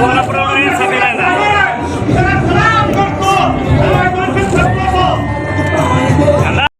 Guarda, bravo!